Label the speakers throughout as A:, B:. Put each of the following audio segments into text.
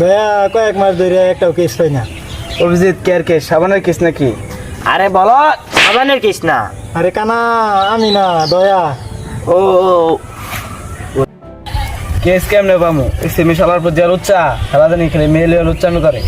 A: দয়া কয়েক মাস ধরে একটাও কেস পাই না।
B: অভিজিৎ কেয়ার কেস সাবানের কেস নাকি?
C: আরে বলো সাবানের কিস না।
A: আরে কানা আমি না দয়া।
C: ও
B: কেস কেমনে পামু? এই সেমি শালার পর যে লুচ্চা খেলা জানি খেলে মেয়ে লিয়ে লুচ্চামি করে।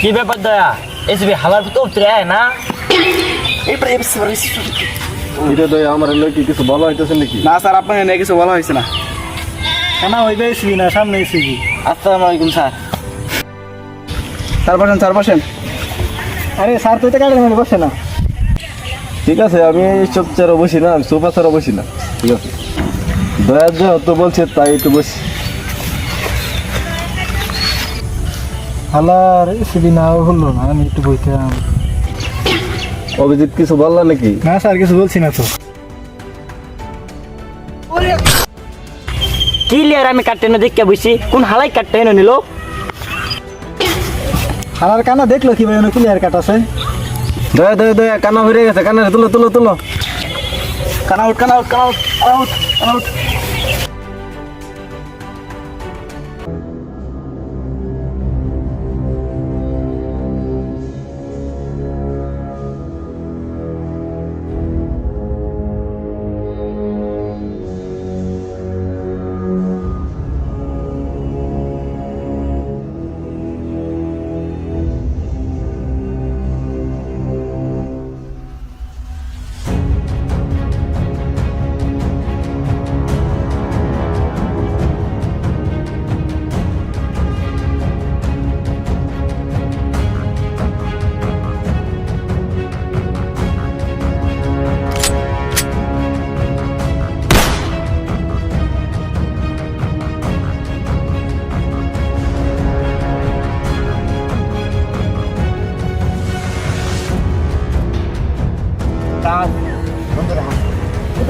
C: কি ব্যাপার দয়া? এসবি হালার ভিতর উঠতে আয় না।
D: এটা আমার লোকে কিছু বলা হইতেছে নাকি?
B: না স্যার আপনাকে নিয়ে কিছু বলা হয়েছে না।
A: কানা হইবে? না সামনে এসবি
C: আসসালামু আলাইকুম স্যার।
B: স্যার বসেন স্যার বসেন।
A: আরে স্যার তো এটা গাড়ির মধ্যে বসে না।
D: ঠিক আছে আমি সব চেয়ারও বসি না আমি সোফা চেয়ারও বসি না। ঠিক আছে। দয়ার যে তো বলছে তাই একটু বসি।
A: হালার এসবি না হলো না আমি একটু বইতাম
D: অভিজিৎ কিছু বললা নাকি?
A: না স্যার কিছু বলছি না তো।
C: কি লিয়ার আমি কাটতে না দেখতে বসি কোন হালাই কাটতে এনে নিল?
A: হালার কানা দেখল কি ভাই ক্লিয়ার কাট আছে?
D: দয়া দয়া দয়া কানা হয়ে গেছে। কানা তুলো তুলো তুলো।
B: কানা আউট কানা আউট কানা আউট আউট আউট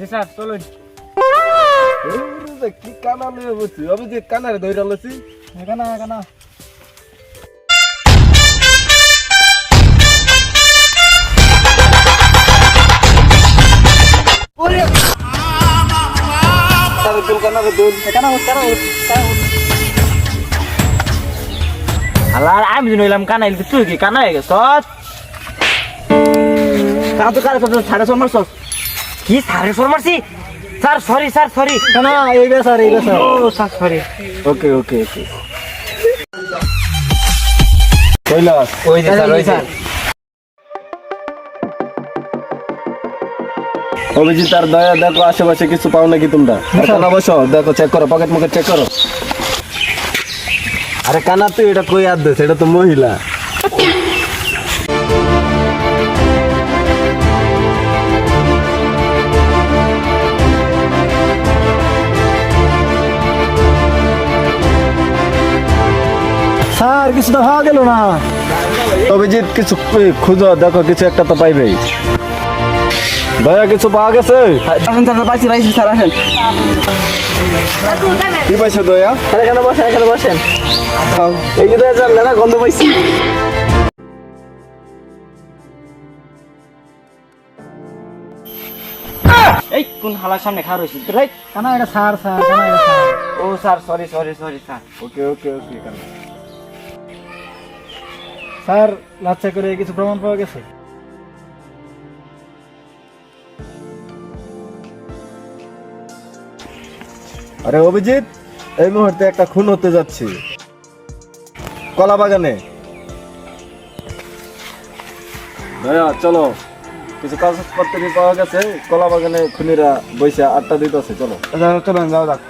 C: জি
A: স্যার চলুন।
D: কি কানা লইয়া বসছি অভিজিৎ কানারে ধইরা লছি
A: কানা কানা।
C: আমি তো নইলাম কানাইল তুই কি কানা হয়ে গেছ? কানা তো কারে সাড়ে ছয় মারছ কি সাড়ে ছয় মারছি স্যার সরি স্যার সরি
A: কানা এইবা স্যার এইবা স্যার।
C: ও sir sorry
D: okay okay okay. Kailash
B: ওই যে স্যার ওই স্যার
D: অভিজিৎ আর দয়া দেখো আশেপাশে কিছু পাও নাকি তোমরা? কানা বসো দেখো চেক করো পকেট মকেট চেক করো। আরে কানা তুই এটা কই আর দে এটা তো মহিলা।
A: কিছু তো পাওয়া গেল না।
D: অভিজিৎ কিছু খুঁজো দেখো কিছু একটা তো পাইবেই। দয়া কিছু পাওয়া গেছে?
B: আসেন স্যার পাইছি পাইছি স্যার আসেন।
D: কি পাইছো দয়া?
B: স্যার এখানে বসেন এখানে বসেন। এই যে দয়া না গন্ধ পাইছি।
C: এই কোন হালার সামনে খাওয়া রয়েছে রে
A: কানা এটা স্যার স্যার
C: ও sir sorry sorry sorry sir.
D: Okay okay okay কানা
A: স্যার লাচ্চা করে কিছু প্রমাণ পাওয়া গেছে?
D: আরে অভিজিৎ এই মুহূর্তে একটা খুন হতে যাচ্ছে। কলা বাগানে। দয়া চলো। কিছু কাগজপত্র পাওয়া গেছে কলা বাগানে খুনিরা বৈশা আটটা দিতেছে চলো।
B: চলো যাও যাক।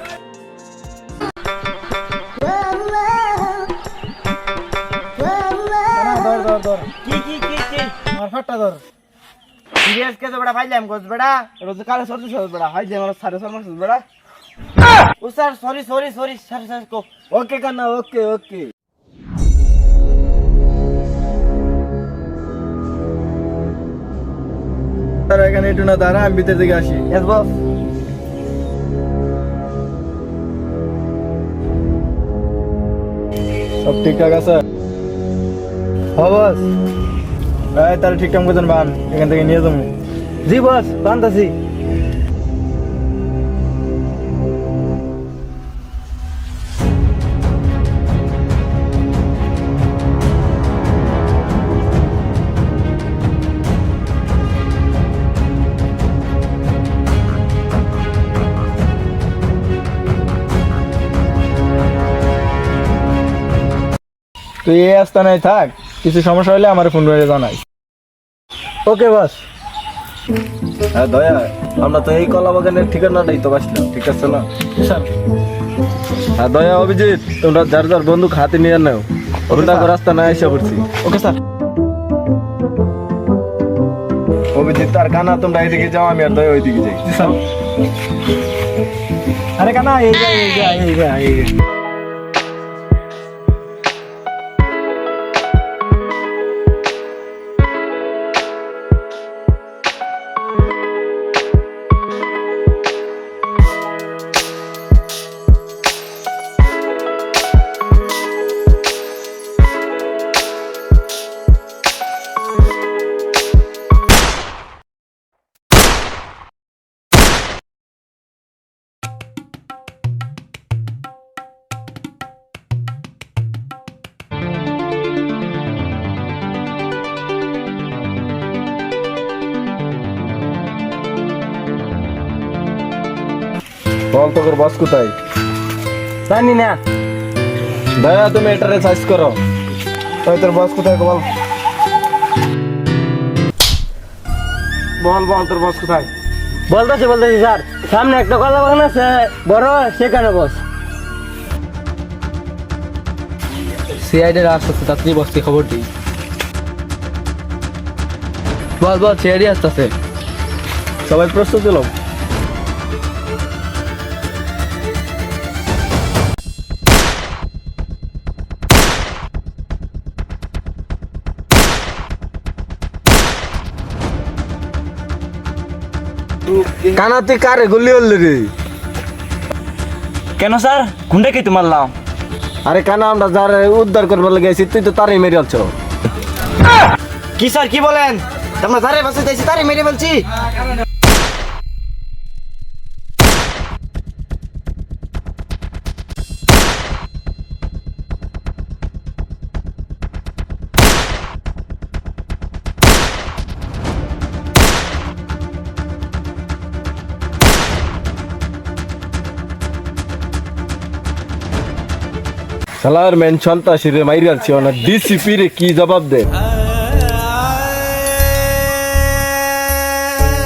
A: কানা ধর।
C: সিরিয়াস কেস বেটা ফাইলাম গোস
B: এটা তো কারে সরতে সরতে বেড়া। হাই যে আমার সাড়ে ছয় মাস বেড়া।
C: ও sir sorry sorry sorry sir sir কো।
A: ওকে কান্না ওকে ওকে
D: স্যার এখানে একটু না দাঁড়া আমি ভিতর দিকে আসি।
B: এস বস
D: সব ঠিকঠাক আছে?
A: হ্যাঁ বস
D: এই, তাহলে ঠিকঠাক মতন বান। এখান থেকে নিয়ে যাব।
A: জি বস বান্তাছি।
D: তুই এই আস্তানায় থাক। কিছু সমস্যা হলে আমার ফোন করে জানাই।
A: ওকে বাস
D: হ্যাঁ দয়া আমরা তো এই কলা বাগানের ঠিকানাটাই তো বাসলাম ঠিক আছে না?
A: স্যার।
D: হ্যাঁ দয়া অভিজিৎ তোমরা যার যার বন্ধু হাতে নিয়ে নাও। ওটা রাস্তা না এসে পড়ছি।
A: ওকে স্যার
D: অভিজিৎ আর কানা তোমরা এদিকে যাও আমি আর দয়া ওইদিকে যাই।
A: আরে কানা এই যা এই যা এই যা এই যা।
D: বল তোর বস কোথায়?
C: জানি না।
D: দয়া তুমি এটারে সাইজ করো। তাই তোর বস কোথায় বল।
B: বল বল তোর বস কোথায়?
C: বলতেছি বলতেছি স্যার। সামনে একটা কলা বাগান আছে বড় সেখানে বস
B: সিআইডির আসতেছে তাড়াতাড়ি বসতে খবর দিই। বল বল সিআইডি আসতেছে।
D: সবাই প্রস্তুত হলো? কানা তুই কারে গুলি হল রে।
C: কেন স্যার? গুন্ডা কি তোমার মারলাম
D: আরে কানা আমরা যার উদ্ধার করবার গেছি তুই তো তারই মেরে আলছ
C: কি স্যার কি বলেন? আমরা যারে বাসে যাইছি তারই মেরে বলছি
D: শালার মেন সন্তাসী রে মাইরে আলছি না। ডিসিপি রে কি জবাব দে?